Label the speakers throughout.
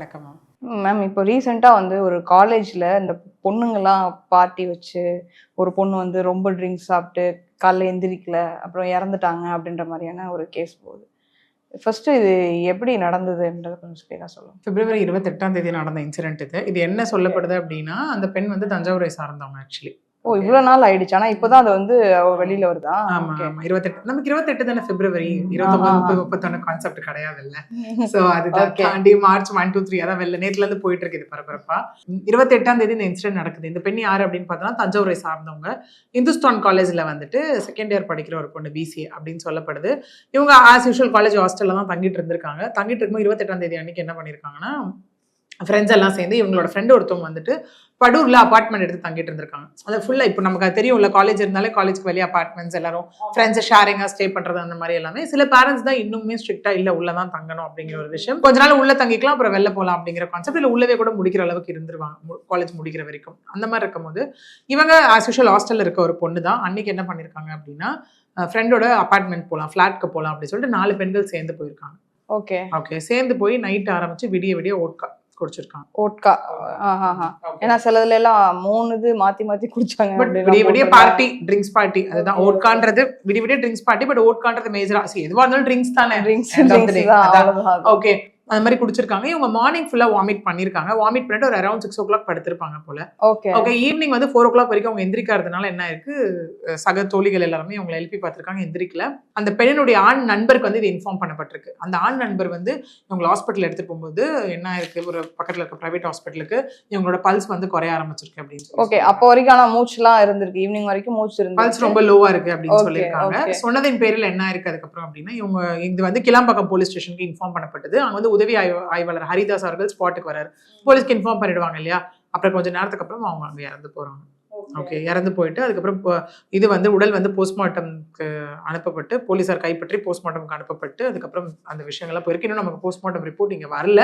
Speaker 1: வணக்கம் ma'am
Speaker 2: ma'am இப்போ ரீசெண்டாக வந்து ஒரு காலேஜில் இந்த பொண்ணுங்கெல்லாம் பார்ட்டி வச்சு ஒரு பொண்ணு வந்து ரொம்ப ட்ரிங்க்ஸ் சாப்பிட்டு காலைல எந்திரிக்கல அப்புறம் இறந்துட்டாங்க அப்படின்ற மாதிரியான ஒரு கேஸ் போகுது. ஃபர்ஸ்ட் இது எப்படி நடந்ததுன்றத கொஞ்சம் கிளியராக சொல்லுங்க.
Speaker 1: பிப்ரவரி இருபத்தெட்டாம் தேதி நடந்த இன்சிடென்ட் இது. இது என்ன சொல்லப்படுது அப்படின்னா அந்த பெண் வந்து தஞ்சாவூரை சார்ந்தவங்க ஆக்சுவலி
Speaker 2: ஓ இவ்வளோ நாள் ஆயிடுச்சு. ஆனால் இப்போதான் அது வந்து வெளியில வருதா?
Speaker 1: ஆமா. ஆமா. இருபத்தெட்டு நமக்கு இருபத்தெட்டு தானே பிப்ரவரி இருபத்தொன்பது முப்பது முப்பத்தொன்னு கான்செப்ட் கிடையாது இல்ல சோ அதுதான். தாண்டி மார்ச் ஒன் டூ த்ரீ அதான் வெளில நேத்துல இருந்து போயிட்டு இருக்குது பரபரப்பா. இருபத்தி எட்டாம் தேதி இந்த இன்சிடென்ட் நடக்குது. இந்த பெண் யாரு அப்படின்னு பார்த்தோம்னா தஞ்சாவூரை சார்ந்தவங்க. இந்துஸ்தான் காலேஜ்ல வந்துட்டு செகண்ட் இயர் படிக்கிற ஒரு பொண்ணு பிசிஏ அப்படின்னு சொல்லப்படுது. இவங்க ஆஸ் யூஷுவல் காலேஜ் ஹாஸ்டல்ல தான் தங்கிட்டு இருந்திருக்காங்க. தங்கிட்டு இருக்கும்போது இருபத்தெட்டாம் தேதி அன்னைக்கு என்ன பண்ணிருக்காங்கன்னா ஃப்ரெண்ட்ஸ் எல்லாம் சேர்ந்து இவங்களோட ஃப்ரெண்டு ஒருத்தவங்க வந்துட்டு படூர்ல அபார்ட்மெண்ட் எடுத்து தங்கிட்டு இருந்திருக்காங்க. அது ஃபுல்லா இப்போ நமக்கு தெரியும்ல காலேஜ் இருந்தாலே காலேஜ்க்கு வெளியே அபார்ட்மெண்ட்ஸ் எல்லாரும் ஃப்ரெண்ட்ஸ் ஷேரிங்கா ஸ்டே பண்றது அந்த மாதிரி எல்லாமே. சில பேரண்ட்ஸ் தான் இன்னுமே ஸ்ட்ரிக்டா இல்ல உள்ள தான் தங்கணும் அப்படிங்கிற ஒரு விஷயம். கொஞ்ச நாள் உள்ள தங்கிக்கலாம் அப்புறம் வெளில போகலாம் அப்படிங்கிற கான்செப்ட் இல்ல உள்ளவே கூட முடிக்கிற அளவுக்கு இருந்துருவாங்க காலேஜ் முடிக்கிற வரைக்கும். அந்த மாதிரி இருக்கும்போது இவங்க ஆஸ் யூஷுவல் ஹாஸ்டல்ல இருக்க ஒரு பொண்ணு தான் அன்னைக்கு என்ன பண்ணிருக்காங்க அப்படின்னா ஃப்ரெண்டோட அபார்ட்மெண்ட் போகலாம் ஃபிளாட்க்கு போகலாம் அப்படின்னு சொல்லிட்டு நாலு பெண்கள் சேர்ந்து போயிருக்காங்க.
Speaker 2: ஓகே.
Speaker 1: ஓகே சேர்ந்து போய் நைட் ஆரம்பிச்சு விடிய விடிய ஓட்கா குடிச்சிருக்காங்க
Speaker 2: ஓட்கா ஏன்னா சிலதுல எல்லாம் மூணு இது மாத்தி மாத்தி குடிச்சாங்க.
Speaker 1: பட் விடிய விடிய. பார்ட்டி ட்ரிங்க்ஸ் பார்ட்டி அதுதான் ஓட்கான்றது விடிய விடிய ட்ரிங்க்ஸ் பார்ட்டி பட் ஓட்கான்றது மேஜரா சரி எதுவா இருந்தாலும் ட்ரிங்க்ஸ் தானே.
Speaker 2: அது.
Speaker 1: ஓகே அந்த மாதிரி குடிச்சிருக்காங்க. இவங்க மார்னிங் ஃபுல்லா வாமிட் பண்ணிருக்காங்க. வாமிட் பண்ணிட்டு ஒரு அரௌண்ட் சிக்ஸ் ஓ கிளாக் படுத்திருப்பாங்க போல.
Speaker 2: ஓகே
Speaker 1: ஓகே ஈவினிங் வந்து ஃபோர் ஓ கிளாக் வரைக்கும் அவங்க எந்திரிக்காததுனால என்ன இருக்கு? சக தோழிகள் எல்லாருமே அவங்களை எழுப்பி பார்த்திருக்காங்க. எந்திரிக்கல. அந்த பெண்ணினுடைய ஆண் நண்பருக்கு வந்து இது இன்ஃபார்ம் பண்ணப்பட்டிருக்கு. அந்த ஆண் நண்பர் வந்து இவங்களை ஹாஸ்பிட்டல் எடுத்துட்டு போகும்போது என்ன இருக்கு? ஒரு பக்கத்துல இருக்க பிரைவேட் ஹாஸ்பிட்டலுக்கு இவங்களோட பல்ஸ் வந்து குறைய ஆரம்பிச்சிருக்கு அப்படின்னு
Speaker 2: ஓகே அப்போ வரைக்கும் ஆனா மூச்சுலாம் இருந்திருக்கு. ஈவினிங் வரைக்கும் மூச்சு
Speaker 1: பல்ஸ்
Speaker 2: இருந்துச்சு
Speaker 1: ரொம்ப லோவா இருக்கு அப்படின்னு சொல்லியிருக்காங்க. சொன்னதின் பேரில் என்ன இருக்கு அதுக்கப்புறம் அப்படின்னா இவங்க இது வந்து கிளாம்பாக்கம் போலீஸ் ஸ்டேஷனுக்கு இன்ஃபார்ம் பண்ணப்பட்டது. அங்க வந்து உதவி ஆய்வு- ஆய்வாளர் ஹரிதாஸ் அவர்கள் ஸ்பாட்டுக்கு வராரு போலீஸ்க்கு இன்ஃபார்ம் பண்ணிடுவாங்க இல்லையா? அப்புறம் கொஞ்ச நேரத்துக்கு அப்புறம் அவங்க அங்க இறந்து போறாங்க. ஓகே. இறந்து போயிட்டு அதுக்கப்புறம் இது வந்து உடல் வந்து போஸ்ட்மார்ட்டம்க்கு அனுப்பப்பட்டு போலீசார் கைப்பற்றி போஸ்ட்மார்ட்டம்க்கு அனுப்பப்பட்டு அதுக்கப்புறம் அந்த விஷயங்கள்லாம் போயிருக்கு இன்னும் நமக்கு போஸ்ட்மார்ட்டம் ரிப்போர்ட் இங்க வரல.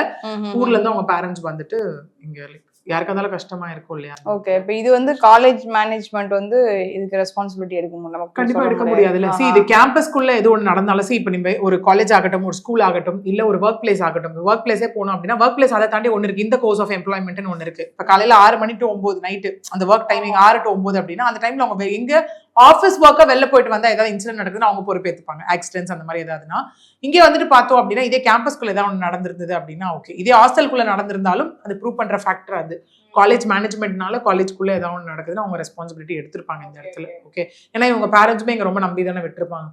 Speaker 1: ஊர்ல இருந்து அவங்க பேரண்ட்ஸ் வந்துட்டு இங்க யாருக்கா இருந்தாலும் கஷ்டமா இருக்கும் இல்லையா?
Speaker 2: ஓகே இப்போ இது வந்து காலேஜ் மேனேஜ்மெண்ட் வந்து இதுக்கு ரெஸ்பான்சிபிலிட்டி எடுக்கணும் நமக்கு
Speaker 1: கண்டிப்பா எடுக்க
Speaker 2: முடியாது.
Speaker 1: முடியாதுல்ல. சி. இது கேம்பஸ்க்குள்ள எது ஒன்று நடந்தாலும் சி இப்போ நீங்க ஒரு காலேஜ் ஆகட்டும் ஒரு ஸ்கூல் ஆகட்டும் இல்ல ஒரு ஒர்க் பிளேஸ் ஆகட்டும் ஒர்க் பிளேஸே போனோம் அப்படின்னா ஒர்க் பிளேஸ் அதை தாண்டி ஒன்று இருக்கு. இந்த கோர்ஸ் ஆஃப் எம்ப்ளாய்மெண்ட்னு ஒன்று இருக்கு. இப்போ காலையில ஆறு மணி டு ஒன்பது நைட்டு அந்த ஒர்க் டைமிங் ஆறு டு ஒன்பது அப்படின்னா அந்த டைம்ல அவங்க எங்க ஆஃபீஸ் ஒர்க்கா வெளில போயிட்டு வந்தா ஏதாவது இன்சிடென்ட் நடக்குதுன்னு அவங்க பொறுப்பேற்றுப்பாங்க ஆக்சிடென்ட்ஸ் அந்த மாதிரி ஏதாவதுன்னா. இங்கே வந்துட்டு பார்த்தோம் அப்படின்னா இதே கேம்பஸ்க்குள்ள ஏதாவது ஒன்று நடந்திருந்தது அப்படின்னா ஓகே இதே ஹாஸ்டலுக்குள்ள நடந்திருந்தாலும் அது ப்ரூவ் பண்ற ஃபேக்டர் அது. காலேஜ் மேனேஜ்மெண்ட்னால காலேஜ்க்குள்ள ஏதாவது ஒன்று நடக்குதுன்னு அவங்க ரெஸ்பான்சிபிலிட்டி எடுத்திருப்பாங்க இந்த இடத்துல. ஓகே ஏன்னா இவங்க பேரண்ட்ஸுமே இங்க ரொம்ப நம்பி தானே விட்டுருப்பாங்க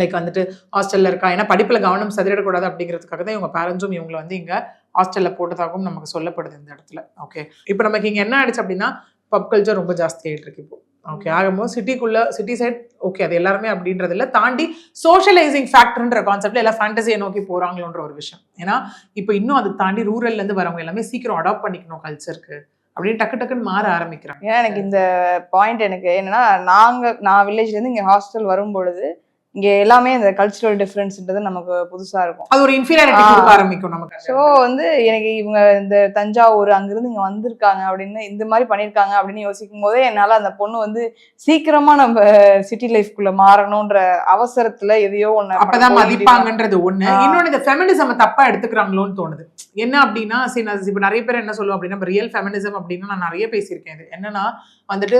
Speaker 1: லைக் வந்துட்டு ஹாஸ்டல்ல இருக்கா? ஏன்னா படிப்புல கவனம் செதறிடக்கூடாது அப்படிங்கிறதுக்காக தான் இவங்க பேரண்ட்ஸும் இவங்களை வந்து இங்க ஹாஸ்டல்ல போட்டதாகவும் நமக்கு சொல்லப்படுது இந்த இடத்துல. ஓகே இப்போ நமக்கு இங்க என்ன ஆயிடுச்சு அப்படின்னா பப் கல்ச்சர் ரொம்ப ஜாஸ்தி ஆயிட்டு இருக்கு இப்போ. ஓகே ஆகும்போது சிட்டிக்குள்ள சிட்டி சைட் ஓகே அது எல்லாருமே அப்படின்றது இல்ல தாண்டி சோஷியலைசிங் ஃபேக்டர்ன்ற கான்செப்ட்ல எல்லாம் ஃபேண்டசியை நோக்கி போறாங்களோன்ற ஒரு விஷயம். ஏன்னா இப்போ இன்னும் அதை தாண்டி ரூரல்ல இருந்து வரவங்க எல்லாமே சீக்கிரம் அடாப்ட் பண்ணிக்கணும் கல்ச்சருக்கு அப்படின்னு டக்கு டக்குன்னு மாற ஆரம்பிக்கிறாங்க.
Speaker 2: ஏன்னா எனக்கு இந்த பாயிண்ட் எனக்கு என்னன்னா நாங்க நான் வில்லேஜ்ல இருந்து இங்க ஹாஸ்டல் வரும் பொழுது இங்க எல்லாமே இந்த கல்ச்சுரல் டிஃபரன்ஸ்ன்றது நமக்கு புதுசா இருக்கும்.
Speaker 1: அது ஒரு இன்ஃபீரியாரிட்டி. கொடுக்க ஆரம்பிக்கும் நமக்கு.
Speaker 2: ஸோ வந்து எனக்கு இவங்க இந்த தஞ்சாவூர் அங்கிருந்து இங்க வந்திருக்காங்க அப்படின்னு இந்த மாதிரி பண்ணியிருக்காங்க அப்படின்னு யோசிக்கும் போதே என்னால அந்த பொண்ணு வந்து சீக்கிரமா நம்ம சிட்டி லைஃப்குள்ள மாறணும்ன்ற அவசரத்துல எதையோ ஒண்ணு
Speaker 1: அப்பதான் மதிப்பாங்கன்றது ஒண்ணு. இன்னொன்னு இந்த ஃபெமினிசம் தப்பா எடுத்துக்கிறாங்களோன்னு தோணுது. என்ன அப்படின்னா சரி நான் இப்ப நிறைய பேர் என்ன சொல்லுவோம் அப்படின்னா ரியல் ஃபெமினிசம் அப்படின்னா நான் நிறைய பேசியிருக்கேன் இது. என்னன்னா வந்துட்டு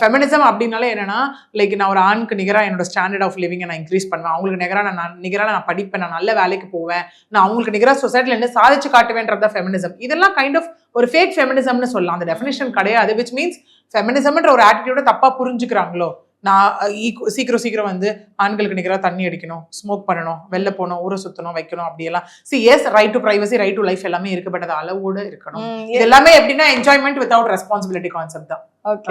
Speaker 1: ஃபெமினிசம் அப்படின்னாலே என்னன்னா லைக் நான் ஒரு ஆணுக்கு நிகராக என்னோட ஸ்டாண்டர்ட் ஆஃப் லிவிங்கை நான் இன்க்ரீஸ் பண்ணுவேன். அவங்களுக்கு நிகரா நான் நிகராக நான் படிப்பேன் நான் நல்ல வேலைக்கு போவேன். நான் அவங்களுக்கு நிகரா சொசைட்டில என்ன சாதிச்சு காட்டுவேன்றதா ஃபெமினிசம் இதெல்லாம் கைண்ட் ஆஃப் ஒரு ஃபேக் ஃபெமினிசம்னு சொல்லலாம். அந்த டெஃபினேஷன் கிடையாது விச் மீன்ஸ் ஃபெமினிசம்ன்ற ஒரு ஆட்டிடியூட தப்பா புரிஞ்சுக்கிறாங்களோ? நான் ஈக்கு- சீக்கிரம் சீக்கிரம் வந்து ஆண்களுக்கு நிகராக தண்ணி அடிக்கணும் ஸ்மோக் பண்ணணும் வெளில போகணும் ஊரை சுத்தணும் வைக்கணும் அப்படியெல்லாம். சி S right to privacy right to life எல்லாமே இருக்கு பட் அது அளவோட இருக்கணும். இது எல்லாமே எப்படின்னா என்ஜாய்மெண்ட் வித்வுட் ரெஸ்பான்சிபிலிட்டி கான்செப்ட் தான்.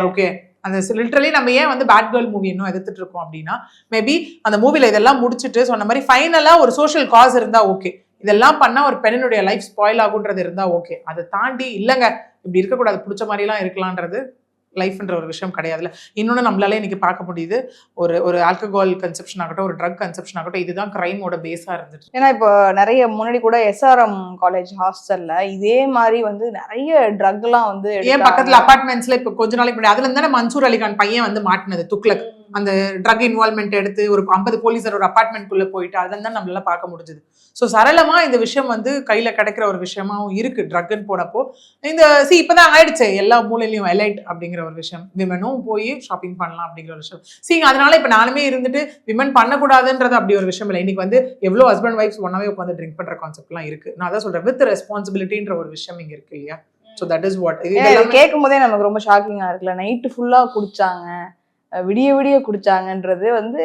Speaker 1: ஓகே அந்த லிட்டரலி நம்ம ஏன் வந்து பேட் கேர்ள் மூவி இன்னும் எதிர்த்துட்டு இருக்கோம் அப்படின்னா மேபி அந்த மூவில இதெல்லாம் முடிச்சுட்டு சொன்ன மாதிரி ஃபைனலா ஒரு சோஷியல் காஸ் இருந்தா ஓகே இதெல்லாம் பண்ணா ஒரு பெண்ணினுடைய லைஃப் ஸ்பாயில் ஆகுன்றது இருந்தா ஓகே அதை தாண்டி இல்லைங்க. இப்படி இருக்கக்கூடாது பிடிச்ச மாதிரிலாம் இருக்கலான்றது லைஃப்ன்ற ஒரு விஷயம் கிடையாதுல இன்னொன்று நம்மளால இன்னைக்கு பார்க்க முடியுது ஒரு ஒரு ஆல்கஹால் கன்செப்ஷன் ஆகட்டும் ஒரு ட்ரக் கன்செப்ஷன் ஆகட்டும் இதுதான் கிரைமோட பேஸா இருந்துட்டு.
Speaker 2: ஏன்னா இப்போ நிறைய முன்னாடி கூட எஸ்ஆர்எம் காலேஜ் ஹாஸ்டல்ல இதே மாதிரி வந்து நிறைய ட்ரக் எல்லாம் வந்து
Speaker 1: ஏன். பக்கத்துல அபார்ட்மெண்ட்ஸ்ல இப்ப கொஞ்ச நாளைக்கு முன்னாடி அதுல இருந்தானே மன்சூர் அலிகான் பையன் வந்து மாட்டினது துக்ளக். அந்த ட்ரக் இன்வால்மெண்ட் எடுத்து ஒரு ஐம்பது போலீஸர் ஒரு அபார்ட்மெண்ட்குள்ள போயிட்டு அதெல்லாம் தான் நம்மளால பார்க்க முடிஞ்சது. ஸோ சரளமா இந்த விஷயம் வந்து கையில கிடைக்கிற ஒரு விஷயமாவும் இருக்கு ட்ரக்குன்னு போனப்போ. இந்த சி இப்பதான் ஆயிடுச்சு. எல்லா மூலையிலயும் எலைட் அப்படிங்கிற ஒரு விஷயம். விமனும் போய் ஷாப்பிங் பண்ணலாம் அப்படிங்கிற ஒரு விஷயம். சி அதனால இப்ப நானுமே இருந்துட்டு விமன் பண்ணக்கூடாதுன்றது அப்படி ஒரு விஷயம் இல்லை. இன்னைக்கு வந்து எவ்வளவு ஹஸ்பண்ட் ஒய்ஃப்ஸ் ஒன்னாவே உட்காந்து ட்ரிங்க் பண்ற கான்செப்ட்லாம் இருக்கு. நான் அதான் சொல்றேன் வித் ரெஸ்பான்சிபிலிட்டின்ற ஒரு விஷயம் இங்க இருக்கு இல்லையா? ஸோ தட் இஸ் வாட்
Speaker 2: கேட்கும் போதே நமக்கு ரொம்ப ஷாக்கிங்கா இருக்குல்ல. நைட்டு ஃபுல்லா குடிச்சாங்க. விடிய விடிய குடிச்சாங்கன்றது வந்து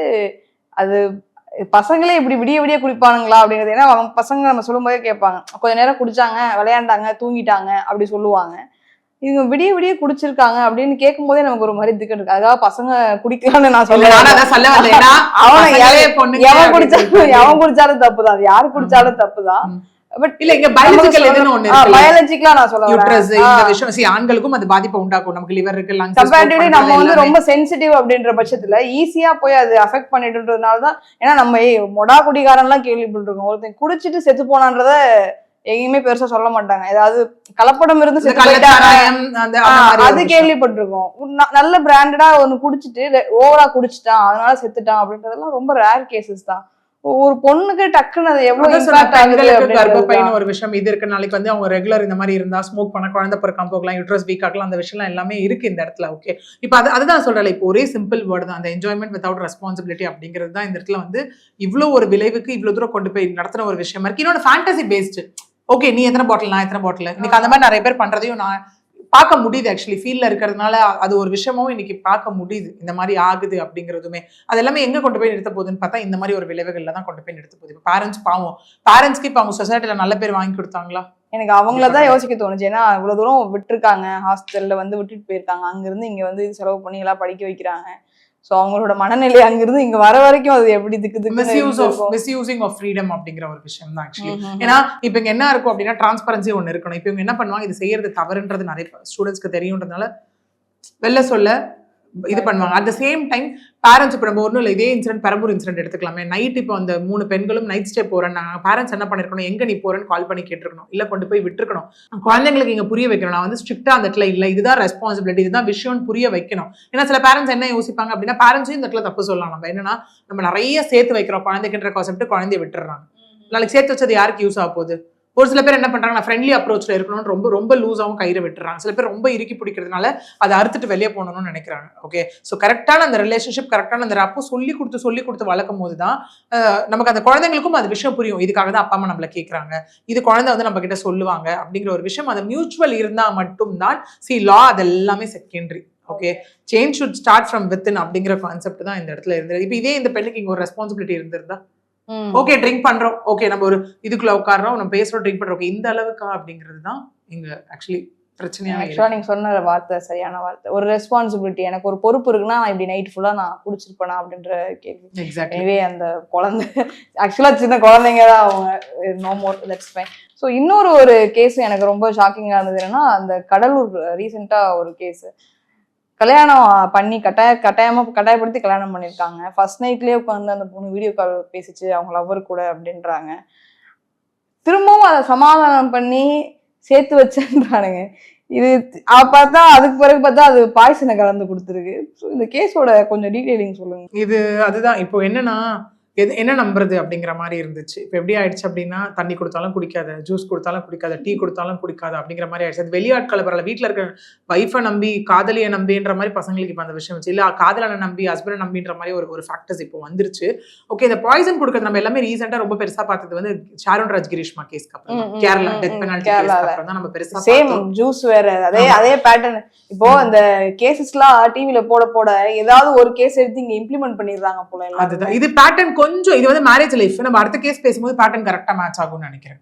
Speaker 2: அது பசங்களே இப்படி விடிய விடிய குடிப்பானுங்களா அப்படிங்கிறது. ஏன்னா அவங்க பசங்க நம்ம சொல்லும்போதே கேட்பாங்க கொஞ்ச நேரம் குடிச்சாங்க விளையாண்டாங்க தூங்கிட்டாங்க அப்படி சொல்லுவாங்க. இவங்க விடிய விடிய குடிச்சிருக்காங்க அப்படின்னு கேட்கும் போதே நமக்கு ஒரு மாதிரி திக்கு இருக்கு. அதுக்காக பசங்க குடிக்கலாம்னு நான்
Speaker 1: இல்ல, நானும்
Speaker 2: சொல்ல
Speaker 1: அதான் சொல்ல வந்தேன் ஏன்னா,
Speaker 2: அவனை எவன் குடிச்சாலும். எவன் குடிச்சாலும் தப்புதான். அது யாரு குடிச்சாலும் தப்புதான். பட்
Speaker 1: இல்ல இங்க பயாலஜிக்கல் எதுன்னு ஒண்ணு இருக்கு.
Speaker 2: பயாலஜிக்கலா நான் சொல்ல வரேன்.
Speaker 1: யூட்ரஸ் இந்த
Speaker 2: ஆ.
Speaker 1: விஷயம் see ஆண்களுக்கும் அது பாதிப்பை உண்டாக்கும் நமக்கு லிவர் இருக்கு லங்ஸ்
Speaker 2: கம்பேரிட்டிவ்லி நம்ம வந்து ரொம்ப சென்சிட்டிவ் அப்படின்ற பட்சத்துல ஈஸியா போய் அது அஃபெக்ட் பண்ணிட்டுன்றதுனால தான் ஏன்னா நம்ம மொடா குடிகாரன்லாம் கேள்விப்பட்டிருக்கோம். ஒருத்தன் குடிச்சிட்டு செத்து போனான்றத எங்கேயுமே பெருசா சொல்ல மாட்டாங்க. ஏதாவது கலப்படம் இருந்து அது. கேள்விப்பட்டிருக்கோம். நல்ல பிராண்டடா ஒன்னு குடிச்சிட்டு ஓவரா குடிச்சிட்டான் அதனால செத்துட்டான் அப்படின்றதெல்லாம் ரொம்ப ரேர் கேசஸ் தான். ஒரு பொண்ணுக்கு டக்குன்னு அது எவ்வளவு
Speaker 1: கர்ப்பப்பைன்னு ஒரு விஷயம். இது இருக்கு நாளைக்கு வந்து அவங்க ரெகுலர் இந்த மாதிரி இருந்தா ஸ்மோக் பண்ண குழந்தை பிறக்காம போகலாம் யூட்ரஸ் வீக் ஆகலாம் அந்த விஷயம்லாம் எல்லாமே இருக்கு இந்த இடத்துல ஓகே இப்போ அது அதுதான் சொல்றேன் இப்போ ஒரே சிம்பிள் வேர்டு தான் அந்த என்ஜாய்மெண்ட் வித்வுட் ரெஸ்பான்சிபிலிட்டி அப்படிங்கிறது தான் இந்த இடத்துல வந்து இவ்வளோ ஒரு விளைவுக்கு இவ்வளோ தூரம் கொண்டு போய் நடத்துன ஒரு விஷயமா இருக்கு. இன்னொன்று ஃபேண்டசி பேஸ்டு ஓகே நீ எத்தனை பாட்டில் நான் எத்தனை பாட்டில் இன்னைக்கு அந்த மாதிரி நிறைய பேர் பண்றதையும் நான் பார்க்க முடியுது ஆக்சுவலி ஃபீல்ட்ல இருக்கிறதுனால அது ஒரு விஷயமும் இன்னைக்கு பார்க்க முடியுது. இந்த மாதிரி ஆகுது அப்படிங்கிறதுமே. அது எல்லாமே எங்க கொண்டு போய் நிறுத்த போகுதுன்னு பார்த்தா இந்த மாதிரி ஒரு விளைவுகள்ல தான் கொண்டு போய் நிறுத்த போகுது. இப்போ பேரண்ட்ஸ் பாவம். பேரண்ட்ஸ்க்கு இப்போ அவங்க சொசைட்டில நல்ல பேர் வாங்கி கொடுத்தாங்களா?
Speaker 2: எனக்கு அவங்கள தான் யோசிக்க தோணுச்சு. ஏன்னா இவ்வளவு தூரம் விட்டுருக்காங்க. ஹாஸ்டல்ல வந்து விட்டுட்டு போயிருக்காங்க. அங்கிருந்து இங்க வந்து செலவு பண்ணி எல்லாம் படிக்க வைக்கிறாங்க. சோ அவங்களோட மனநிலை அங்கிருந்து இங்க வர வரைக்கும் அது எப்படி திக்கு
Speaker 1: misuse of misusing of freedom அப்படிங்கிற ஒரு விஷயம் தான் ஆக்சுவலி ஏன்னா இப்போ இங்க என்ன இருக்கும் அப்படின்னா டிரான்ஸ்பரன்சி ஒன்று இருக்கணும். இப்போ இவங்க என்ன பண்ணுவாங்க? இது செய்யறது தவறுன்றது நிறைய ஸ்டூடெண்ட்ஸ்க்கு தெரியுன்றதுனால வெளில சொல்ல இது பண்ணுவாங்க. At the same time parents இப்போ நம்ம ஒன்றும் இல்லை இதே இன்சிடென்ட் பெரம்பூர் இன்சிடென்ட் எடுத்துக்கலாமே. நைட் இப்போ அந்த மூணு பெண்களும் நைட் ஸ்டே போறேன் பேரண்ட்ஸ் என்ன பண்ணிருக்கணும்? எங்க நீ போறேன்னு கால் பண்ணி கேட்டிருக்கணும். இல்ல கொண்டு போய் விட்டுருக்கணும். குழந்தைங்களுக்கு இங்க புரிய வைக்கணும். நான் வந்து ஸ்ட்ரிக்டா அந்த இடத்துல இல்ல. இதுதான் ரெஸ்பான்சிபிலிட்டி இதுதான் விஷயம்னு புரிய வைக்கணும். ஏன்னா சில பேரண்ட்ஸ் என்ன யோசிப்பாங்க அப்படின்னா பேரண்ட்ஸும் இந்த இடத்துல தப்பு சொல்லலாம். நம்ம என்னன்னா நம்ம நிறைய சேர்த்து வைக்கிறோம். குழந்தைக்குன்ற கான்செப்ட் குழந்தைய விட்டுறாங்க நாளைக்கு சேர்த்து வச்சது யாருக்கு யூஸ் ஆக போகுது? ஒரு சில பேர் என்ன பண்றாங்க ஃப்ரெண்ட்லி அப்ரோச்ல இருக்கணும்னு ரொம்ப ரொம்ப லூஸாகவும் கயிறு விட்டுறாங்க. சில பேர் ரொம்ப இறுக்கி பிடிக்கிறதுனால அதை அறுத்துட்டு வெளியே போகணும்னு நினைக்கிறாங்க. ஓகே ஸோ கரெக்டான அந்த ரிலேஷன்ஷிப் கரெக்டான அந்த அப்போ சொல்லி கொடுத்து சொல்லி கொடுத்து வளர்க்கும் போது தான் நமக்கு அந்த குழந்தைங்களுக்கும் அது விஷயம் புரியும். இதுக்காக தான் அப்பா அம்மா நம்மளை கேட்குறாங்க இது குழந்தை வந்து நம்ம கிட்ட சொல்லுவாங்க அப்படிங்கிற ஒரு விஷயம் அது மியூச்சுவல் இருந்தால் மட்டும்தான். சி லா அது எல்லாமே secondary okay change should start from within அப்படிங்கிற கான்செப்ட் தான் இந்த இடத்துல இருந்தது. இப்போ இதே இந்த பெண்ணுக்கு இங்கே ஒரு ரெஸ்பான்சிபிலிட்டி இருந்திருந்தா? ஓகே ட்ரிங்க் பண்றோம். ஓகே நம்ம ஒரு இதுக்குள்ள உட்கார்றோம். நம்ம பேசுறோம் ட்ரிங்க் பண்றோம். இந்த அளவுக்கா அப்படிங்கிறது தான் இங்க ஆக்சுவலி பிரச்சனையா
Speaker 2: ஆக்சுவலா நீங்க சொன்ன வார்த்தை சரியான வார்த்தை. ஒரு ரெஸ்பான்சிபிலிட்டி எனக்கு ஒரு பொறுப்பு இருக்குன்னா நான் இப்படி நைட் ஃபுல்லா நான் குடிச்சிருப்பேனா அப்படின்ற கேள்வி.
Speaker 1: எக்ஸாக்ட்லி
Speaker 2: எனவே அந்த குழந்தை ஆக்சுவலா சின்ன குழந்தைங்க தான் அவங்க. No more that's fine so இன்னொரு ஒரு கேஸ் எனக்கு ரொம்ப ஷாக்கிங்கா இருந்தது என்னன்னா அந்த கடலூர் ரீசெண்டா ஒரு கேஸ் கல்யாணம் பண்ணி கட்டாய கட்டாயமா கட்டாயப்படுத்தி கல்யாணம் பண்ணியிருக்காங்க ஃபர்ஸ்ட் நைட்லயே உட்காந்து அந்த பொண்ணு வீடியோ கால் பேசிச்சு அவங்க லவ்வர் கூட அப்படின்றாங்க. திரும்பவும் அதை சமாதானம் பண்ணி சேர்த்து வச்சேன்றானுங்க. இது பார்த்தா அதுக்கு பிறகு பார்த்தா அது பாய்சனை கலந்து கொடுத்துருக்கு. ஸோ இந்த கேஸோட கொஞ்சம் டீட்டெயிலிங் சொல்லுங்க.
Speaker 1: இது அதுதான். இப்போ என்னன்னா எது என்ன நம்புறது அப்படிங்கிற மாதிரி இருந்துச்சு. இப்போ எப்படி ஆயிடுச்சு அப்படின்னா தண்ணி கொடுத்தாலும் குடிக்காத ஜூஸ் கொடுத்தாலும் குடிக்காத டீ கொடுத்தாலும் குடிக்காத அப்படிங்கிற மாதிரி ஆயிடுச்சு. அது வெளியாட்களை பரவாயில்ல. வீட்டில் இருக்க ஒய்ஃபை நம்பி காதலியை நம்பின்ற மாதிரி பசங்களுக்கு இப்போ அந்த விஷயம் வச்சு இல்லை காதலனை நம்பி ஹஸ்பண்டை நம்பின்ற மாதிரி ஒரு ஒரு ஃபேக்டர்ஸ் இப்போ வந்துருச்சு. ஓகே இந்த பாய்சன் கொடுக்கறது நம்ம எல்லாமே ரீசெண்டாக ரொம்ப பெருசா பார்த்தது வந்து ஷாரோன் ராஜ் கிரீஷ்மா கேஸ்க்கு அப்புறம் கேரளா டெத் பெனால்டி அப்புறம் தான் நம்ம பெருசா
Speaker 2: சேம். ஜூஸ் வேற அதே. அதே பேட்டர்ன் இப்போ இந்த கேசஸ்லாம் டிவில போட போட ஏதாவது ஒரு கேஸ் எடுத்து இங்க இம்ப்ளிமெண்ட் பண்ணிடுறாங்க போல
Speaker 1: அதுதான். இது பேட்டர்ன் கொஞ்சம் இது வந்து மேரேஜ் லைஃப் நம்ம அடுத்த கேஸ் பேசும்போது பேட்டர்ன் கரெக்டா மேட்ச் ஆகும்னு நினைக்கிறேன்.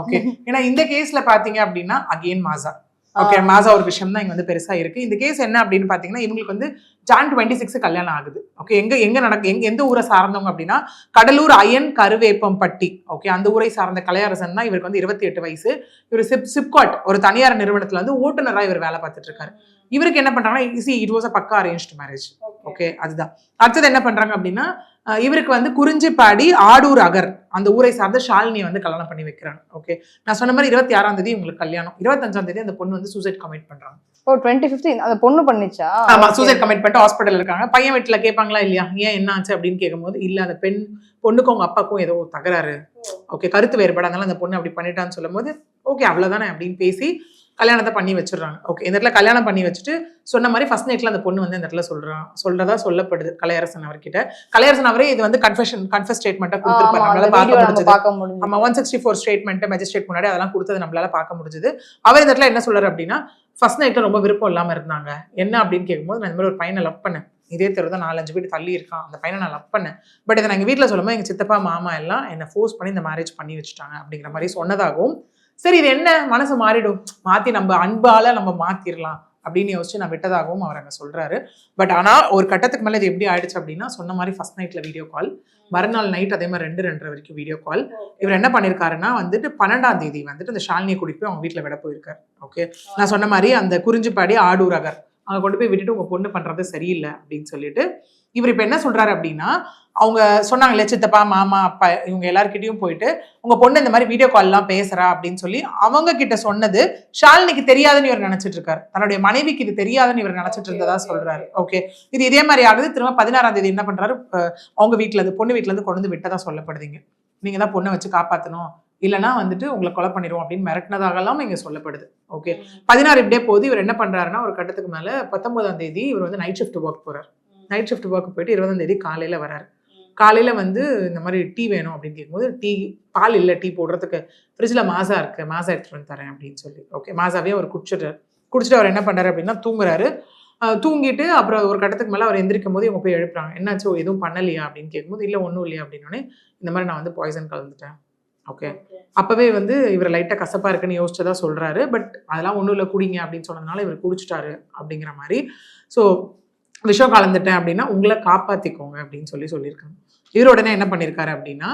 Speaker 2: ஓகே
Speaker 1: ஏன்னா இந்த கேஸ்ல பாத்தீங்க அப்படின்னா அகைன் மாசா. ஓகே மாசா ஒரு விஷயம் தான் இங்க வந்து பெருசா இருக்கு. இந்த கேஸ் என்ன அப்படின்னு பாத்தீங்கன்னா இவங்களுக்கு வந்து ஜான் டுவெண்ட்டி சிக்ஸ் கல்யாணம் ஆகுது. ஓகே எங்க எங்க நடக்கு எங்க எந்த ஊரை சார்ந்தவங்க அப்படின்னா கடலூர் அயன் கருவேப்பம்பட்டி. ஓகே அந்த ஊரை சார்ந்த கலையரசன் தான் இவருக்கு வந்து இருபத்தி எட்டு வயசு. இவர் சிப் சிப்காட் ஒரு தனியார் நிறுவனத்துல வந்து ஓட்டுநரா இவர் வேலை பார்த்துட்டு இருக்காரு இவருக்கு என்ன பண்றாங்கன்னா இட் வாஸ் அ பக்கா அரேஞ்ச்டு மேரேஜ் ஓகே அதுதான். அடுத்தது என்ன பண்றாங்க அப்படின்னா இவருக்கு வந்து குறிஞ்சிப்பாடி ஆடூர் அகர். அந்த ஊரை சார்ந்த ஷாலினியை வந்து கல்யாணம் பண்ணி வைக்கிறாங்க. ஓகே நான் சொன்ன மாதிரி இருபத்தி ஆறாம் தேதி இவங்களுக்கு கல்யாணம். இருபத்தஞ்சாம் தேதி அந்த பொண்ணு வந்து சூசைட் கமிட் பண்றாங்க.
Speaker 2: ஓ டுவெண்ட்டி ஃபிஃப்த் அந்த பொண்ணு பண்ணிச்சா?
Speaker 1: ஆமா. சூசைட் கமிட் பண்ணிட்டு ஹாஸ்பிட்டல் இருக்காங்க. பையன் வீட்டுல கேட்பாங்களா இல்லையா? ஏன் என்ன ஆச்சு அப்படின்னு கேட்கும்போது இல்ல அந்த பெண் பொண்ணுக்கும் அவங்க அப்பாக்கும் ஏதோ தகராறு. ஓகே கருத்து வேறுபாடு. அதனால அந்த பொண்ணு அப்படி பண்ணிட்டான்னு சொல்லும்போது ஓகே அவ்வளவுதானே அப்படின்னு பேசி கல்யாணத்தை பண்ணி வச்சிடுறாங்க. ஓகே இந்த இடத்துல கல்யாணம் பண்ணி வச்சுட்டு சொன்ன மாதிரி ஃபர்ஸ்ட் நைட்ல அந்த பொண்ணு வந்து இந்த இடத்துல சொல்றான் சொல்றதா சொல்லப்படுது கலையரசன் அவர்கிட்ட. கலையரசன் அவரே இது வந்து கன்ஃபெஷன் கன்ஃபஸ் ஸ்டேட்மெண்ட்டா கொடுத்துருப்பாரு. நம்மளால
Speaker 2: பார்க்க முடிஞ்சது.
Speaker 1: நம்ம one sixty four statement magistrate முன்னாடி அதெல்லாம் கொடுத்தது நம்மளால பார்க்க முடிஞ்சது. அவர் இந்த இடத்துல என்ன சொல்றாரு அப்படின்னா ஃபர்ஸ்ட் நைட்ல ரொம்ப விருப்பம் இல்லாம இருந்தாங்க. என்ன அப்படின்னு கேட்கும்போது நான் இந்த மாதிரி ஒரு பையனை லவ் பண்ணேன். இதே தெரு தான் நாலஞ்சு வீடு தள்ளி இருக்கான். அந்த பையனை நான் லவ் பண்ணேன். பட் இதை நான் எங்கள் வீட்டில் சொல்லும்போது எங்கள் சித்தப்பா மாமா எல்லாம் என்னை ஃபோர்ஸ் பண்ணி இந்த மேரேஜ் பண்ணி வச்சுட்டாங்க. அப்படிங்கிற மாதிரி சொன்னதாகவும் சரி இது என்ன? மனசு மாறிடும். மாற்றி நம்ம அன்பால நம்ம மாத்திரலாம் அப்படின்னு யோசிச்சு நான் விட்டதாகவும் அவர் அங்கே சொல்கிறாரு பட் ஆனால் ஒரு கட்டத்துக்கு மேலே இது எப்படி ஆயிடுச்சு அப்படின்னா சொன்ன மாதிரி ஃபஸ்ட் நைட்டில் வீடியோ கால் மறுநாள் நைட் அதே மாதிரி ரெண்டு ரெண்டரை வரைக்கும் வீடியோ கால் இவர் என்ன பண்ணியிருக்காருன்னா வந்துட்டு பன்னெண்டாம் தேதி வந்துட்டு இந்த ஷாலினியை கூட்டிட்டு போய் அவங்க வீட்டில் விட போயிருக்காரு. ஓகே நான் சொன்ன மாதிரி அந்த குறிஞ்சிப்பாடி ஆடூர் அகர். அங்கே கொண்டு போய் விட்டுட்டு உங்க பொண்ணு பண்றது சரியில்லை அப்படின்னு சொல்லிட்டு இவர் இப்போ என்ன சொல்றாரு அப்படின்னா அவங்க சொன்னாங்களே சித்தப்பா மாமா அப்பா இவங்க எல்லார்கிட்டயும் போயிட்டு உங்க பொண்ணு இந்த மாதிரி வீடியோ கால்லாம் பேசுறா அப்படின்னு சொல்லி அவங்க கிட்ட சொன்னது ஷாலினிக்கு தெரியாதுன்னு இவர் நினைச்சிட்டு இருக்காரு. தன்னுடைய மனைவிக்கு இது தெரியாதுன்னு இவர் நினைச்சிட்டு இருந்ததா சொல்றாரு. ஓகே இது இதே மாதிரி ஆகுது. திரும்ப பதினாறாம் தேதி என்ன பண்றாரு? அஹ் அவங்க வீட்டுல இருந்து பொண்ணு வீட்டுல இருந்து கொண்டு வந்து விட்டதா சொல்லப்படுதுங்க. நீங்க தான் பொண்ணை வச்சு காப்பாத்தணும். இல்லைன்னா வந்துட்டு உங்களை கொலை பண்ணிடுவோம் அப்படின்னு மிரட்டினதாகலாம் இங்க சொல்லப்படுது. ஓகே பதினாறு இப்படியே போது இவர் என்ன பண்றாருன்னா ஒரு கட்டத்துக்கு மேல பத்தொன்பதாம் தேதி இவர் வந்து நைட் ஷிஃப்ட் ஒர்க் போறார். நைட் ஷிஃப்ட் ஒர்க் போயிட்டு இருபதாம் தேதி காலையில வராரு. காலையில வந்து இந்த மாதிரி டீ வேணும் அப்படின்னு கேட்கும்போது டீ பால் இல்லை டீ போடுறதுக்கு ஃப்ரிட்ஜில் மாசா இருக்கு. மாசா எடுத்துட்டு வந்து தரேன் அப்படின்னு சொல்லி. ஓகே மாசாவே அவர் குடிச்சிட்டாரு குடிச்சிட்டு அவர் என்ன பண்றாரு அப்படின்னா தூங்குறாரு. தூங்கிட்டு அப்புறம் ஒரு கட்டத்துக்கு மேலே அவர் எந்திரிக்கும் போது இவங்க போய் எழுப்புறாங்க. என்னாச்சு? எதுவும் பண்ணலையா? அப்படின்னு கேட்கும்போது இல்லை ஒன்றும் இல்லையா? அப்படின்னோடனே இந்த மாதிரி நான் வந்து பாய்சன் கலந்துட்டேன். ஓகே அப்பவே வந்து இவர் லைட்டாக கசப்பா இருக்குன்னு யோசிச்சதா சொல்றாரு. பட் அதெல்லாம் ஒன்றும் இல்லை குடிங்க அப்படின்னு சொன்னதுனால இவர் குடிச்சிட்டாரு அப்படிங்கிற மாதிரி. ஸோ விஷம் கலந்துட்டேன் அப்படின்னா உங்களை காப்பாத்திக்கோங்க அப்படின்னு சொல்லி சொல்லியிருக்காங்க. இவர் உடனே என்ன பண்ணியிருக்காரு அப்படின்னா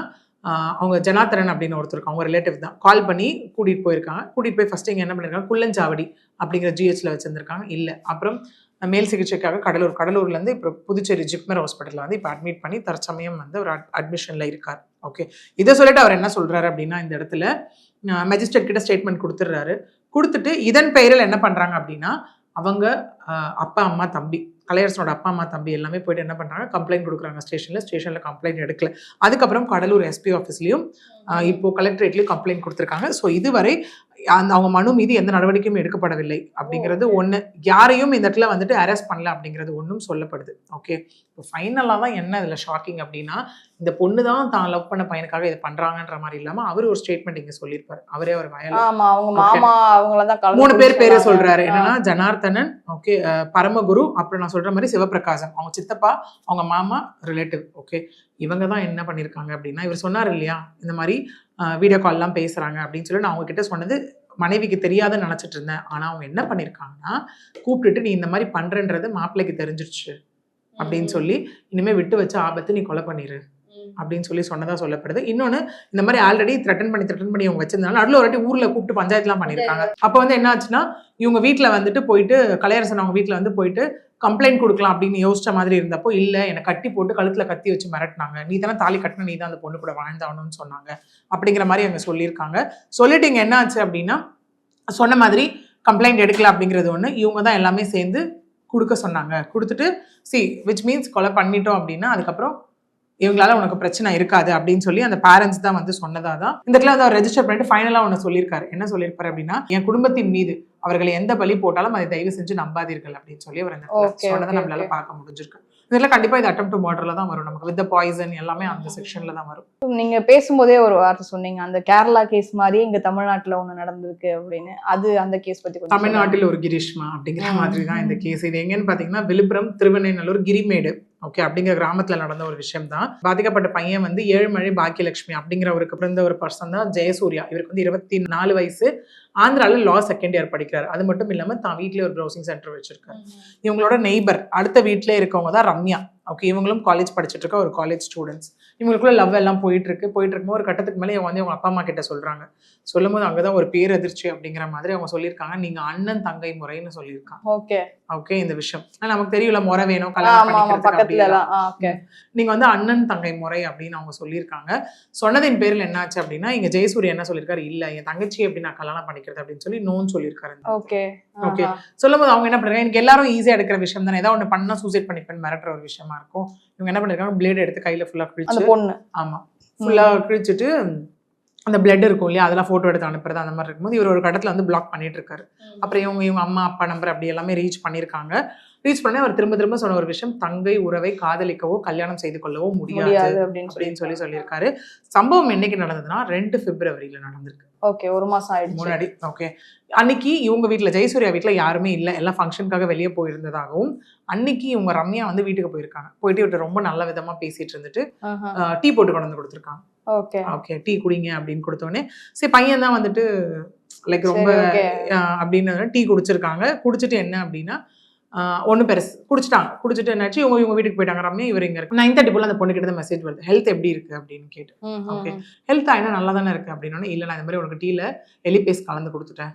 Speaker 1: அவங்க ஜனார்த்தனன் அப்படின்னு ஒருத்தர் அவங்க ரிலேட்டிவ் தான். கால் பண்ணி கூட்டிட்டு போயிருக்காங்க. கூட்டிட்டு போய் ஃபர்ஸ்ட் இங்க என்ன பண்ணிருக்காங்க? குள்ளஞ்சாவடி அப்படிங்கிற ஜிஹெச்ல வச்சிருந்திருக்காங்க. இல்லை. அப்புறம் மேல் சிகிச்சைக்காக கடலூர் கடலூர்ல இருந்து இப்போ புதுச்சேரி ஜிப்மர் ஹாஸ்பிட்டல்ல வந்து இப்போ அட்மிட் பண்ணி தற்சமயம் வந்து ஒரு அட்மிஷன்ல இருக்கார். ஓகே இதை சொல்லிட்டு அவர் என்ன சொல்றாரு அப்படின்னா இந்த இடத்துல மெஜிஸ்ட்ரேட் கிட்ட ஸ்டேட்மெண்ட் கொடுத்துட்றாரு. கொடுத்துட்டு இதன் பெயரில் என்ன பண்றாங்க அப்படின்னா அவங்க அப்பா அம்மா தம்பி கலையரசனோட அப்பா அம்மா தம்பி எல்லாமே போயிட்டு என்ன பண்றாங்க கம்ப்ளைண்ட் கொடுக்குறாங்க ஸ்டேஷன்ல ஸ்டேஷன்ல கம்ப்ளைண்ட் எடுக்கல. அதுக்கப்புறம் கடலூர் எஸ்பி ஆஃபீஸ்லயும் இப்போ கலெக்டரேட்லயும் கம்ப்ளைண்ட் கொடுத்துருக்காங்க. ஸோ இதுவரை அந்த அவங்க மனு மீது எந்த நடவடிக்கையும் எடுக்கப்படவில்லை அப்படிங்கிறது ஒண்ணு. யாரையும் இந்த இடத்துல வந்துட்டு அரெஸ்ட் பண்ணல அப்படிங்கிறது ஒன்றும் சொல்லப்படுது. ஓகே இப்போ ஃபைனலாக தான் என்ன இதுல ஷாக்கிங் அப்படின்னா இந்த பொண்ணு தான் தான் லவ் பண்ண பையனுக்காக இதை பண்றாங்கன்ற மாதிரி இல்லாம அவர் ஒரு ஸ்டேட்மெண்ட் இங்க சொல்லியிருப்பாரு. அவரே அவர் வயல.
Speaker 2: ஆமா அவங்க. மாமா அவங்கள தான்
Speaker 1: மூணு பேர் பேரை. சொல்றாரு. என்னன்னா ஜனார்த்தனன் ஓகே பரமகுரு அப்புறம் நான் சொல்ற மாதிரி சிவபிரகாசம். அவங்க சித்தப்பா அவங்க மாமா ரிலேட்டிவ் ஓகே இவங்க தான் என்ன பண்ணியிருக்காங்க அப்படின்னா இவர் சொன்னார் இல்லையா இந்த மாதிரி வீடியோ கால்லாம் பேசுறாங்க அப்படின்னு சொல்லி நான் அவங்க கிட்ட சொன்னது மனைவிக்கு தெரியாதுன்னு நினைச்சிட்டு இருந்தேன். ஆனா அவங்க என்ன பண்ணியிருக்காங்கன்னா கூப்பிட்டுட்டு நீ இந்த மாதிரி பண்றன்றது மாப்பிள்ளைக்கு தெரிஞ்சிருச்சு. அப்படின்னு சொல்லி இனிமே விட்டு வச்ச ஆபத்து நீ கொலை பண்ணிரு. அப்படின்னு சொல்லி சொன்னதா சொல்லப்படுது. இன்னொன்னு இந்த மாதிரி ஆல்ரெடி த்ரெட்டன் பண்ணி த்ரெட்டன் பண்ணி அவங்க வச்சிருந்தாலும் நடுவில் ஒரு வாட்டி ஊர்ல கூப்பிட்டு பஞ்சாயத்துலாம் பண்ணியிருக்காங்க. அப்போ வந்து என்ன ஆச்சுன்னா இவங்க வீட்ல வந்துட்டு போயிட்டு கலையரசன் அவங்க வீட்ல வந்து போயிட்டு கம்ப்ளைண்ட் கொடுக்கலாம் அப்படின்னு யோசிச்ச மாதிரி இருந்தப்போ இல்ல என்னை கட்டி போட்டு கழுத்துல கத்தி வச்சு மிரட்டினாங்க. நீ தானே தாலி கட்டின நீ தான் அந்த பொண்ணு கூட வாழ்ந்தாகணும்னு சொன்னாங்க. அப்படிங்கிற மாதிரி அங்க சொல்லியிருக்காங்க. சொல்லிட்டு இங்க என்ன ஆச்சு அப்படின்னா சொன்ன மாதிரி கம்ப்ளைண்ட் எடுக்கல அப்படிங்கிறது ஒண்ணு இவங்க தான் எல்லாமே சேர்ந்து கொடுக்க சொன்னாங்க. கொடுத்துட்டு சி விச் மீன்ஸ் கொலை பண்ணிட்டோம் அப்படின்னா அதுக்கப்புறம் இவங்களால உனக்கு பிரச்சனை இருக்காது அப்படின்னு சொல்லி அந்த பேரண்ட்ஸ் தான் வந்து சொன்னதா தான் இந்த இடத்துல அவர் ரெஜிஸ்டர் பண்ணிட்டு ஃபைனலாக ஒன்று சொல்லியிருக்காரு. என்ன சொல்லியிருப்பாரு அப்படின்னா என் குடும்பத்தின் மீது அவர்களை எந்த பலி போட்டாலும் அதை தயவு செஞ்சு நம்பாதீர்கள் அப்படின்னு சொல்லி அவர் சொன்னதை நம்மளால பார்க்க முடிஞ்சிருக்கு. இதுல கண்டிப்பா இது அட்டம் டு மர்டர்ல தான் வரும். நமக்கு வித் பாய்சன் எல்லாமே அந்த செக்ஷன்ல தான் வரும்.
Speaker 2: நீங்க பேசும்போதே ஒரு வார்த்தை சொன்னீங்க. அந்த கேரளா கேஸ் மாதிரியே இங்க தமிழ்நாட்டுல ஒண்ணு நடந்திருக்கு அப்படின்னு. அது அந்த கேஸ் பத்தி.
Speaker 1: தமிழ்நாட்டில் ஒரு கிரீஷ்மா அப்படிங்கிற. மாதிரி தான் இந்த கேஸ் இது எங்கன்னு பாத்தீங்கன்னா விழுப்புரம் திருவெண்ணநல்லூர் கிரிமேடு ஓகே அப்படிங்கிற கிராமத்துல நடந்த ஒரு விஷயம் தான் பாதிக்கப்பட்ட பையன் வந்து ஏழுமழை பாக்கியலட்சுமி அப்படிங்கிறவருக்கு பிறந்த ஒரு பர்சன் தான் ஜெயசூர்யா. இவருக்கு வந்து இருபத்தி நாலு வயசு. ஆந்திரால லா செகண்ட் இயர் படிக்கிறார். அது மட்டும் இல்லாம தான் வீட்லயே ஒரு ப்ரௌசிங் சென்டர் வச்சிருக்காரு. இவங்களோட நெய்பர் அடுத்த வீட்டிலே இருக்கவங்க தான் ரம்யா. ஓகே இவங்களும் காலேஜ் படிச்சுட்டு இருக்க ஒரு காலேஜ் ஸ்டூடெண்ட்ஸ் இவங்களுக்குள்ள லவ் எல்லாம் போயிட்டு இருக்கு. போயிட்டு இருக்கும்போது ஒரு கட்டத்துக்கு மேலே இவங்க வந்து இவங்க அப்பா அம்மா கிட்ட சொல்றாங்க. சொல்லும்போது அங்கதான் ஒரு பேரதிர்ச்சி அப்படிங்கிற மாதிரி அவங்க சொல்லியிருக்காங்க. நீங்க அண்ணன் தங்கை முறைன்னு சொல்லியிருக்காங்க.
Speaker 2: ஓகே
Speaker 1: ஓகே இந்த விஷயம். நமக்கு தெரியல முறை வேணும் கல்யாணம்
Speaker 2: ஓகே
Speaker 1: நீங்க வந்து அண்ணன் தங்கை முறை அப்படின்னு அவங்க சொல்லியிருக்காங்க. சொன்னதின் பேரில் என்னாச்சு அப்படின்னா இங்க ஜெயசூரிய என்ன சொல்லியிருக்காரு? இல்ல என் தங்கச்சி எப்படி நான் கல்யாணம் பண்ணிக்கிறது அப்படின்னு சொல்லி நோன்னு சொல்லியிருக்காரு
Speaker 2: ஓகே
Speaker 1: Okay. சொல்லும் போது அவங்க என்ன பண்றாங்க? எனக்கு எல்லாரும் ஈஸியா எடுக்கிற விஷயம் தானே. ஏதாவது ஒண்ணு பண்ணா சூசைட் பண்ணிப்பேன் மிரட்டுற ஒரு விஷயமா இருக்கும். இவங்க என்ன பண்ணிருக்காங்க? பிளேட் எடுத்து கையில ஃபுல்லா கிழிச்சு ஆமா. ஃபுல்லா கிழிச்சிட்டு அந்த பிளட் இருக்கும் இல்லையா? அதெல்லாம் போட்டோ எடுத்து அனுப்புறது அந்த மாதிரி இருக்கும்போது இவர் ஒரு கடத்துல வந்து பிளாக் பண்ணிட்டு இருக்காரு அப்புறம் இவங்க இவங்க அம்மா அப்பா நம்பர் அப்படி எல்லாமே ரீச் பண்ணியிருக்காங்க ரீச் பண்ணி அவர் திரும்ப திரும்ப சொன்ன ஒரு விஷயம் தங்கை உறவை காதலிக்கவோ கல்யாணம் செய்து கொள்ளவோ முடியாது
Speaker 2: அப்படின்னு சொல்லி
Speaker 1: சொல்லியிருக்காரு. சம்பவம் என்னைக்கு நடந்ததுன்னா ரெண்டு பிப்ரவரியில நடந்திருக்கு.
Speaker 2: ஓகே ஒரு மாசம் ஆயிடுச்சு.
Speaker 1: முன்னாடி ஓகே அன்னைக்கு இவங்க வீட்ல ஜெயசூர்யா வீட்ல யாருமே இல்லை. எல்லாம் ஃபங்க்ஷனுக்காக வெளியே போயிருந்ததாகவும் அன்னைக்கு இவங்க ரம்யா வந்து வீட்டுக்கு போயிருக்காங்க. போயிட்டு இவர்கிட்ட ரொம்ப நல்ல விதமா பேசிட்டு இருந்துட்டு டீ போட்டு கொண்டு வந்து கொடுத்துருக்காங்க.
Speaker 2: ஓகே
Speaker 1: ஓகே டீ குடிங்க அப்படின்னு கொடுத்தோடனே சரி பையன் தான் வந்துட்டு லைக் ரொம்ப
Speaker 2: ஓகே
Speaker 1: அப்படின்னு டீ குடிச்சிருக்காங்க. குடிச்சிட்டு என்ன அப்படின்னா ஒன்று பெருசு. குடிச்சிட்டாங்க. குடிச்சிட்டு என்னாச்சு? இவங்க இவங்க வீட்டுக்கு போயிட்டாங்க. ரம்யா இவர் இங்க இருக்கு நைன் தேர்ட்டி போல அந்த பொண்ணு கிட்ட மெசேஜ் வருது. ஹெல்த் எப்படி இருக்கு அப்படின்னு கேட்டு. Okay. ஹெல்த் ஆயினா நல்லா தானே இருக்கு அப்படின்னா இல்லை நான் இந்த மாதிரி உனக்கு டீல எலிபேஸ் கலந்து கொடுத்துட்டேன்.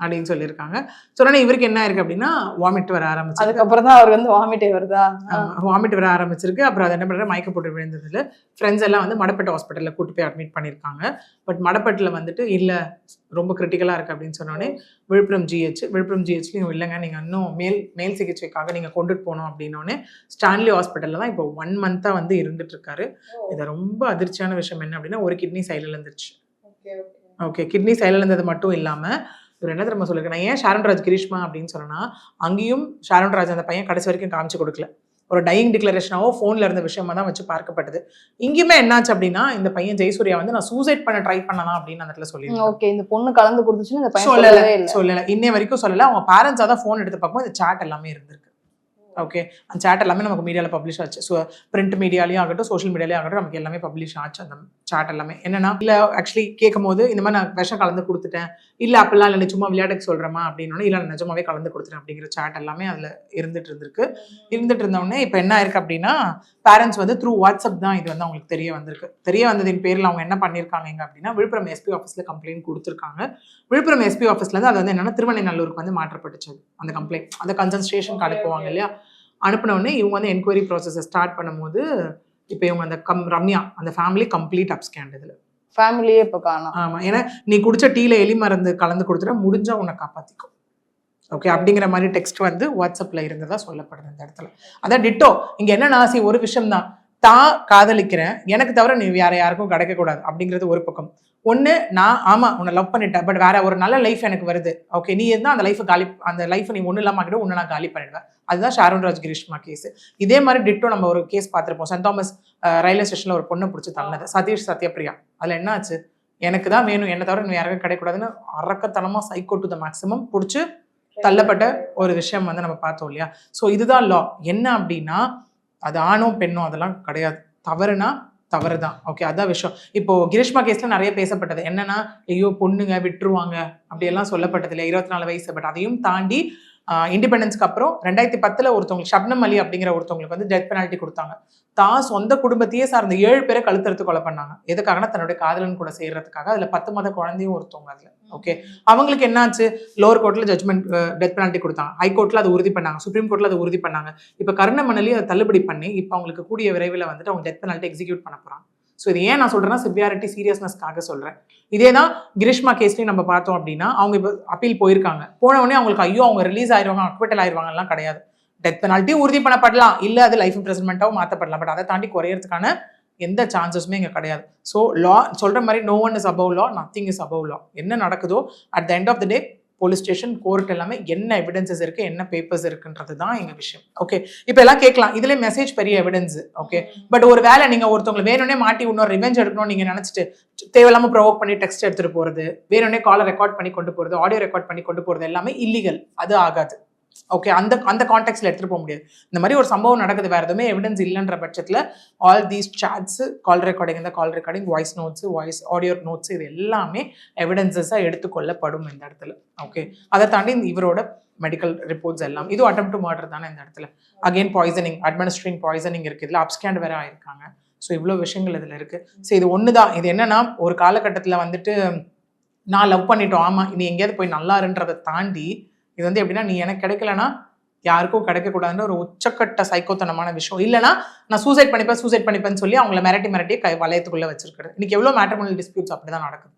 Speaker 1: அப்படின்னு சொல்லியிருக்காங்க. சொன்னோன்னே இவருக்கு என்ன இருக்கு அப்படின்னா வாமிட் வர ஆரம்பிச்சு
Speaker 2: அதுக்கப்புறம் தான் அவருக்கு வந்து வாமிட்டே வருதா?
Speaker 1: வாமிட் வர ஆரம்பிச்சிருக்கு. அப்புறம் அது என்ன பண்ணுற மயக்க போட்டு விழுந்ததுல ஃப்ரெண்ட்ஸ் எல்லாம் வந்து மடப்பட்டு ஹாஸ்பிட்டலில் கூட்டு போய் அட்மிட் பண்ணியிருக்காங்க. பட் மடப்பட்டில் வந்துட்டு இல்லை ரொம்ப கிரிட்டிக்கலாக இருக்குது அப்படின்னு சொன்னோடனே விழுப்புரம் ஜிஹெச் விழுப்புரம் ஜிஹெச்லையும் இல்லைங்க. நீங்கள் இன்னும் மேல் மேல் சிகிச்சைக்காக நீங்கள் கொண்டுட்டு போகணும் அப்படின்னோடனே ஸ்டான்லி ஹாஸ்பிட்டலில் தான் இப்போ ஒன் மந்த்தாக வந்து இருந்துட்டு இருக்காரு இது ரொம்ப அதிர்ச்சியான விஷயம் என்ன அப்படின்னா ஒரு கிட்னி சைடில் இருந்துருச்சு ஓகே கிட்னி சைடில் இருந்தது மட்டும் இல்லாமல் இவர் என்ன தெரியுமா சொல்லிருக்கேன் நான் ஏன் ஷாரன் ராஜ் கிரீஷ்மா அப்படின்னு சொன்னா அங்கேயும் ஷாரன் ராஜ் அந்த பையன் கடைசி வரைக்கும் காமிச்சு கொடுக்கல. ஒரு டையிங் டிக்ளரேஷனாவோ ஃபோனில் இருந்த விஷயமா தான் வச்சு பார்க்கப்பட்டது. இங்கேயுமே என்னாச்சு அப்படின்னா இந்த பையன் ஜெயசூர்யா வந்து நான் சூசைட் பண்ண ட்ரை பண்ணலாம் அப்படின்னு அந்த இடத்துல சொல்லியிருக்காங்க.
Speaker 2: ஓகே இந்த பொண்ணு கலந்து கொடுத்துச்சுன்னு
Speaker 1: சொல்லல. சொல்லல. இன்னை வரைக்கும் சொல்லல. அவங்க பேரண்ட்ஸாக தான் ஃபோன் எடுத்து பார்க்கும்போது இந்த சாட் எல்லாமே இருந்திருக்கு. ஓகே அந்த சேட் எல்லாமே நமக்கு மீடியாவில் பப்ளிஷ் ஆச்சு. ஸோ பிரிண்ட் மீடியாலையும் ஆகட்டும் சோஷியல் மீடியாலையும் ஆகட்டும் நமக்கு எல்லாமே பப்ளிஷ் ஆச்சு அந்த சேட் எல்லாமே. என்னன்னா இல்லை ஆக்சுவலி கேட்கும் போது இந்த மாதிரி நான் விஷம் கலந்து கொடுத்துட்டேன். இல்லை அப்பெல்லாம் இல்லை சும்மா விளையாட்டுக்கு சொல்கிறேமா அப்படின்னா இல்லை நான் நிஜமாவே கலந்து கொடுத்துட்டேன் அப்படிங்கிற சேட் எல்லாமே அதில் இருந்துட்டு இருந்திருக்கு. இருந்துட்டு இருந்தவொடனே இப்போ என்ன இருக்கு அப்படின்னா பேரண்ட்ஸ் வந்து த்ரூ வாட்ஸ்அப் தான் இது வந்து அவங்களுக்கு தெரிய வந்திருக்கு. தெரிய வந்ததின் பேரில் அவங்க என்ன பண்ணியிருக்காங்க அப்படின்னா விழுப்புரம் எஸ்பி ஆஃபீஸில் கம்ப்ளைண்ட் கொடுத்துருக்காங்க. விழுப்புரம் எஸ்பி ஆஃபீஸ்லேருந்து அது வந்து என்னன்னா திருவண்ணைநல்லூருக்கு வந்து மாற்றப்பட்டுச்சு. அது, அந்த கம்ப்ளைண்ட் அந்த கன்சன்ஸ்ட்ரேஷன் ஸ்டேஷனுக்கு அனுப்புவாங்க இல்லையா? அனுப்பின உடனே இவங்க வந்து என்கொயரி ப்ராசஸை ஸ்டார்ட் பண்ணும்போது இப்போ இவங்க அந்த கம் ரம்யா அந்த ஃபேமிலி கம்ப்ளீட் அப்ஸ்கேண்ட் இதில்.
Speaker 2: ஃபேமிலியே இப்ப காணோம்.
Speaker 1: ஆமா ஏன்னா நீ குடிச்ச டீல எலி மருந்து கலந்து கொடுத்துட்டா முடிஞ்சா உன்னை காப்பாத்திக்கும். ஓகே அப்படிங்கிற மாதிரி டெக்ஸ்ட் வந்து வாட்ஸ்அப்ல இருந்ததா சொல்லப்படுது இந்த இடத்துல. அதான் டிட்டோ இங்க என்ன நாசி ஒரு விஷயம் தான் தான் காதலிக்கிறேன். எனக்கு தவிர நீ வேற யாருக்கும் கிடைக்கக்கூடாது அப்படிங்கிறது ஒரு பக்கம். ஒன்று நான் ஆமா உன்னை லவ் பண்ணிட்டேன். பட் வேற ஒரு நல்ல லைஃப் எனக்கு வருது. ஓகே நீ இருந்தால் அந்த லைஃப் காலி அந்த லைஃப் நீ ஒன்றும் இல்லாமல் ஆகிடும் ஒன்று நான் காலி பண்ணிடுவேன். அதுதான் ஷாரோன் ராஜ் கிரீஷ்மா கேஸ் இதே மாதிரி டிட்டோ நம்ம ஒரு கேஸ் பார்த்துருப்போம். சென்ட் தாமஸ் ரயில்வே ஸ்டேஷன்ல ஒரு பொண்ணை பிடிச்சி தள்ளது சதீஷ் சத்யபிரியா. அதுல என்ன ஆச்சு எனக்கு தான் வேணும். என்னை தவிர நீ யாருக்கும் கிடைக்கூடாதுன்னு அரக்கத்தனமா சைக்கோ டு த மேக்ஸிமம் பிடிச்சி தள்ளப்பட்ட ஒரு விஷயம் வந்து நம்ம பார்த்தோம் இல்லையா? ஸோ இதுதான் லா என்ன அப்படின்னா அது ஆணோ பெண்ணோ அதெல்லாம் கிடையாது. தவறுனா தவறு தான் ஓகே அதான் விஷயம். இப்போ கிரீஷ்மா கேஸ்ல நிறைய பேசப்பட்டது. என்னன்னா ஐயோ பொண்ணுங்க விட்டுருவாங்க அப்படியெல்லாம் சொல்லப்பட்டது இல்லையா இருபத்தி நாலு வயசு பட் அதையும் தாண்டி இண்டிபெண்டன்ஸ்க்கு அப்புறம் ரெண்டாயிரத்தி பத்தில் ஒருத்தவங்களுக்கு ஷப்னம் அலி அப்படிங்கிற ஒருத்தவங்களுக்கு வந்து டெத் பெனால்ட்டி கொடுத்தாங்க. தான் சொந்த குடும்பத்தையே சார்ந்த ஏழு பேரை கழுத்தறுத்து கொலை பண்ணாங்க. எதுக்காகனா தன்னுடைய காதலன் கூட செய்யறதுக்காக அதில் பத்து மாத குழந்தையும் ஒருத்தவங்க அதில். ஓகே அவங்களுக்கு என்னாச்சு? லோவர் கோர்ட்டில் ஜட்மெண்ட் டெத் பெனால்ட்டி கொடுத்தாங்க. ஹை கோர்ட்டில் அதை உறுதி பண்ணாங்க. சுப்ரீம் கோர்ட்டில் அதை உறுதி பண்ணாங்க. இப்போ கருணமணலி அதை தள்ளுபடி பண்ணி இப்போ அவங்களுக்கு கூடிய விரைவில் வந்துட்டு அவங்க டெத் பெனால்ட்டி எக்ஸிக்யூட் பண்ண போகிறாங்க ஸோ இது ஏன் நான் சொல்கிறேன்னா சிவியாரிட்டி சீரியஸ்னஸ்க்காக சொல்கிறேன் இதே தான் கிரிஷ்மா கேஸ்லையும் நம்ம பார்த்தோம் அப்படின்னா அவங்க இப்போ அப்பீல் போயிருக்காங்க. போன உடனே அவங்களுக்கு ஐயோ அவங்க ரிலீஸ் ஆயிடுவாங்க அக்விட்டல் ஆயிடுவாங்கலாம் கிடையாது. டெத் பெனால்ட்டி உறுதி பண்ணப்படலாம். இல்லை அது லைஃப் இம்ப்ரெசன்மெண்ட்டாகவும் மாற்றப்படலாம் பட் அதை தாண்டி குறையிறதுக்கான எந்த சான்சஸுமே இங்கே கிடையாது. ஸோ லா சொல்ற மாதிரி no one is above law nothing is above law என்ன நடக்குதோ at the end of the day police station court எல்லாமே என்ன எவிடன்சஸ் இருக்கு என்ன பேப்பர்ஸ் இருக்குன்றது தான் எங்க விஷயம். ஓகே இப்போ எல்லாம் கேட்கலாம். இதுல மெசேஜ் பெரிய எவிடன்ஸ் ஓகே பட் ஒரு வேளை நீங்க ஒருத்தவங்களை வேணும்னே மாட்டி இன்னொரு ரிவெஞ்ச் எடுக்கணும் நீங்க நினைச்சிட்டு தேவையில்லாம ப்ரொவோக் பண்ணி டெக்ஸ்ட் எடுத்துட்டு போறது வேணும்னே காலை ரெக்கார்ட் பண்ணி கொண்டு போறது ஆடியோ ரெக்கார்ட் பண்ணி கொண்டு போறது எல்லாமே இல்லீகல் அது ஆகாது. ஓகே அந்த அந்த கான்டெக்ட்ல எடுத்துட்டு போக முடியாது. இந்த மாதிரி ஒரு சம்பவம் நடக்குது வேற எதுவுமே எவிடன்ஸ் இல்லைன்ற பட்சத்துல all these chats call recording இந்த call recording voice notes voice audio notes இது எல்லாமே எவிடன்சஸாக எடுத்துக்கொள்ளப்படும் இந்த இடத்துல. ஓகே அதை தாண்டி இந்த இவரோட மெடிக்கல் ரிப்போர்ட்ஸ் எல்லாம் இது அட்டம் டு மர்டர் தானே இந்த இடத்துல. அகைன் பாய்சனிங் அட்மினிஸ்ட்ரிங் பாய்சனிங் இருக்குது இதில் அப்ஸ்கேண்ட் வேற ஆயிருக்காங்க. ஸோ இவ்வளோ விஷயங்கள் இதில் இருக்குது ஸோ இது ஒன்று தான் இது என்னென்னா ஒரு காலகட்டத்தில் வந்துட்டு நான் லவ் பண்ணிட்டோம். ஆமாம் நீ எங்கேயாவது போய் நல்லாருன்றதை தாண்டி இது வந்து எப்படின்னா நீ எனக்கு கிடைக்கலனா யாருக்கும் கிடைக்கக்கூடாதுன்னு ஒரு உச்சக்கட்ட சைக்கோத்தனமான விஷயம். இல்லைன்னா நான் சூசைட் பண்ணிப்பேன் சூசைட் பண்ணிப்பேன்னு சொல்லி அவங்கள மிரட்டி மிரட்டி கை வளையத்துக்குள்ள வச்சிருக்கிறது. இன்னைக்கு எவ்வளோ மேட்ரிமோனல் டிஸ்பியூட்ஸ் அப்படி தான் நடக்குது.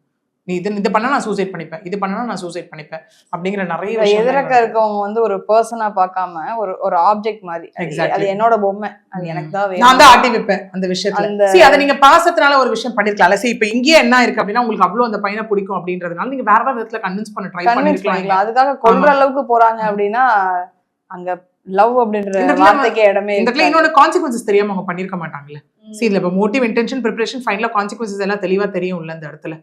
Speaker 1: நீ இது இது பண்ணா நான் சூசைட் பண்ணிப்பேன். இது பண்ணா நான் சூசைட் பண்ணிப்பேன். அப்படிங்கிற நிறைய
Speaker 2: எதிரக்க. இருக்கவங்க வந்து ஒரு பர்சனா பார்க்காம ஒரு ஒரு ஆப்ஜெக்ட் மாதிரி. அது- என்னோட பொம்மை. அது. எனக்கு தான்
Speaker 1: நான் தான் ஆட்டி வைப்பேன் அந்த விஷயத்துல. சரி அதை நீங்க பாசத்தினால ஒரு விஷயம் பண்ணிருக்கலாம். சரி இப்ப இங்கேயே என்ன இருக்கு அப்படின்னா உங்களுக்கு அவ்வளவு அந்த பையனை பிடிக்கும் அப்படின்றதுனால நீங்க வேற ஏதாவது விதத்துல கன்வின்ஸ் பண்ண ட்ரை பண்ணிருக்கலாம்
Speaker 2: அதுக்காக கொல்ற அளவுக்கு போறாங்க அப்படின்னா அங்க லவ் அப்படின்ற வார்த்தைக்கு இடமே
Speaker 1: இந்த இடத்துல. இன்னொன்னு கான்சிக்வன்சஸ் தெரியாம அவங்க பண்ணிருக்க மாட்டாங்கல்ல. சரி இல்ல இப்ப மோட்டிவ் இன்டென்ஷன் ப்ரிப்பரேஷன் ஃபைனலா கான்சிக்வன்சஸ் எல்லாம் தெளிவா தெரியும் இல்ல இந்த இடத்துல.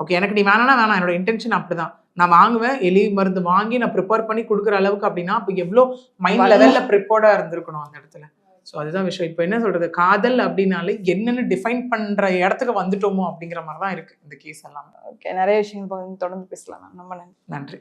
Speaker 1: ஓகே எனக்கு நீ வேணாம்னா வேணாம். என்னோட இன்டென்ஷன் அப்படிதான். நான் வாங்குவேன். எலி மருந்து வாங்கி நான் ப்ரிப்பேர் பண்ணி கொடுக்குற அளவுக்கு அப்படின்னா அப்ப எவ்வளவு மைண்ட் லெவல்ல ப்ரிப்பேர்டா இருந்திருக்கணும் அந்த இடத்துல. ஸோ அதுதான் விஷயம். இப்போ என்ன சொல்றது? காதல் அப்படின்னாலே என்னன்னு டிஃபைன் பண்ற இடத்துக்கு வந்துட்டோமோ அப்படிங்கிற மாதிரி தான் இருக்கு இந்த கேஸ் எல்லாம்.
Speaker 2: ஓகே நிறைய விஷயங்கள் பகிர்ந்து தொடர்ந்து பேசலாம். ரொம்ப நன்றி.
Speaker 1: நன்றி.